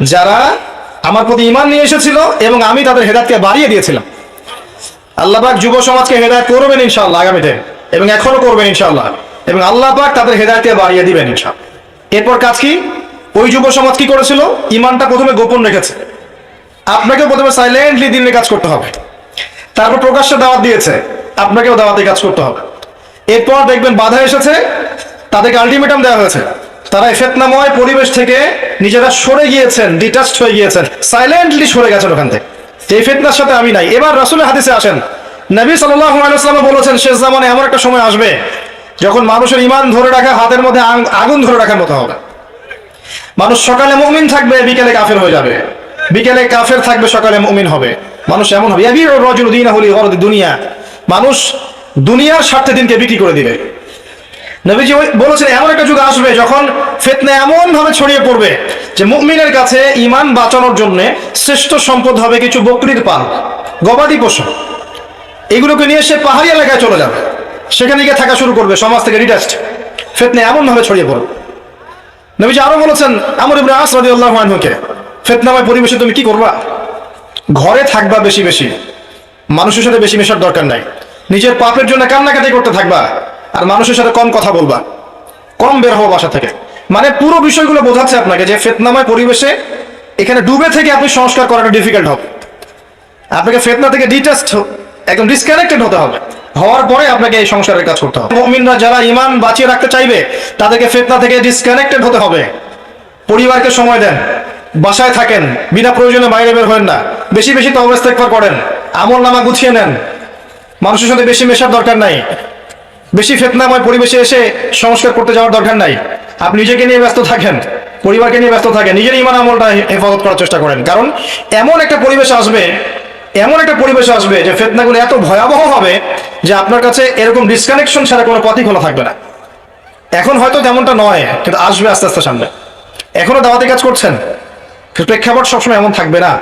যারা আমার প্রতি ইমান নিয়ে এসেছিল এবং আমি তাদের হেদায়তকে বাড়িয়ে দিয়েছিলাম। আল্লাহ পাক যুব সমাজকে হেদায়ত করবেন ইনশাআল্লাহ আগামীতে এবং এখনও করবেন ইনশাআল্লাহ এবং আল্লাহ পাক তাদের হেদায়তকে বাড়িয়ে দিবেন ইনশাআল্লাহ। এরপর কাজ কি? ওই যুব সমাজ কি করেছিল? ইমানটা প্রথমে গোপন রেখেছে। আপনাকেও প্রথমে সাইলেন্টলি দিনের কাজ করতে হবে। তারপর প্রকাশ্যে দাওয়াত দিয়েছে। আপনাকেও দাওয়াতে কাজ করতে হবে। এরপর দেখবেন বাধা এসেছে। তাদেরকে আলটিমেটাম দেওয়া হয়েছে। তারা এই ফেতনাময় পরিবেশ থেকে নিজেরা সরে গিয়েছেন ডিটাচড হয়ে গিয়েছেন সাইলেন্টলি সরে গেছেন ওখান থেকে। এই ফেতনার সাথে আমি নাই। এবার রাসুলের হাদিসে আসেন। নবী সাল্লাম বলেছেন, শেষ জামানে এমন একটা সময় আসবে যখন মানুষের ইমান ধরে রাখা, হাতের মধ্যে আগুন ধরে রাখার মতো হবে। মানুষ সকালে মুমিন থাকবে, বিকেলে কাফের হয়ে যাবে। বিকেলে কাফের থাকবে, সকালে মুমিন হবে। মানুষ এমন হবে দুনিয়া। মানুষ দুনিয়ার স্বার্থে দিনকে বিক্রি করে দিবে। নবীজি বলেছেন, এমন একটা যুগ আসবে যখন ফেতনা এমন ভাবে ছড়িয়ে পড়বে যে মুমিনের কাছে ইমান বাঁচানোর জন্য শ্রেষ্ঠ সম্পদ হবে কিছু বকরির পাল, গবাদি পশু। এগুলোকে নিয়ে সে পাহাড়ি এলাকায় চলে যাবে। সেখানে গিয়ে থাকা শুরু করবে, সমাজ থেকে রিটাস্ট ফেতনা এমন ভাবে ছড়িয়ে পড়বে। নবীজি আরও বলেছেন, আমর ইবনে আস রাদিয়াল্লাহু আনহুকে, ফিতনাময় পরিবেশে তুমি কি করবা? ঘরে থাকবা বেশি বেশি। মানুষের সাথে বেশি মেশার দরকার নাই। নিজের পাপের জন্য কান্নাকাটি করতে থাকবা। আর মানুষের সাথে কম কথা বলবা। কম বের হব বাসা থেকে। মানে পুরো বিষয়গুলো বোঝাচ্ছে আপনাকে যে ফেতনাময় পরিবেশে এখানে ডুবে থেকে আপনি সংস্কার করাটা ডিফিকাল্ট হবে। আপনাকে ফেতনা থেকে ডিটাচড একদম ডিসকানেক্টেড হতে হবে। হওয়ার পরে আপনাকে এই সংসারের কাজ করতে হবে। মুমিনরা যারা ইমান বাঁচিয়ে রাখতে চাইবে, তাদেরকে ফেতনা থেকে ডিসকানেক্টেড হতে হবে। পরিবারকে সময় দেন। বাসায় থাকেন। বিনা প্রয়োজনে বাইরে বের হবেন না। বেশি বেশি তো অবস্থাকবার করেন। আমল নামা গুছিয়ে নেন। মানুষের সাথে বেশি মেশার দরকার নাই। বেশি ফেতনাময় পরিবেশে এসে সংস্কার করতে যাওয়ার দরকার নাই। আপনি নিজেকে নিয়ে ব্যস্ত থাকেন, পরিবারকে নিয়ে ব্যস্ত থাকেন, নিজের ইমান আমলটা হেফাজত করার চেষ্টা করেন। কারণ এমন একটা পরিবেশ আসবে, এমন একটা পরিবেশ আসবে যে ফেতনাগুলো এত ভয়াবহ হবে যে আপনার কাছে এরকম ডিসকানেকশন ছাড়া কোনো পথই খোলা থাকবে না। এখন হয়তো তেমনটা নয়, কিন্তু আসবে আস্তে আস্তে সামনে। এখনও দাওয়াতি কাজ করছেন প্রেক্ষাপট সবসময় এমন থাকবে না।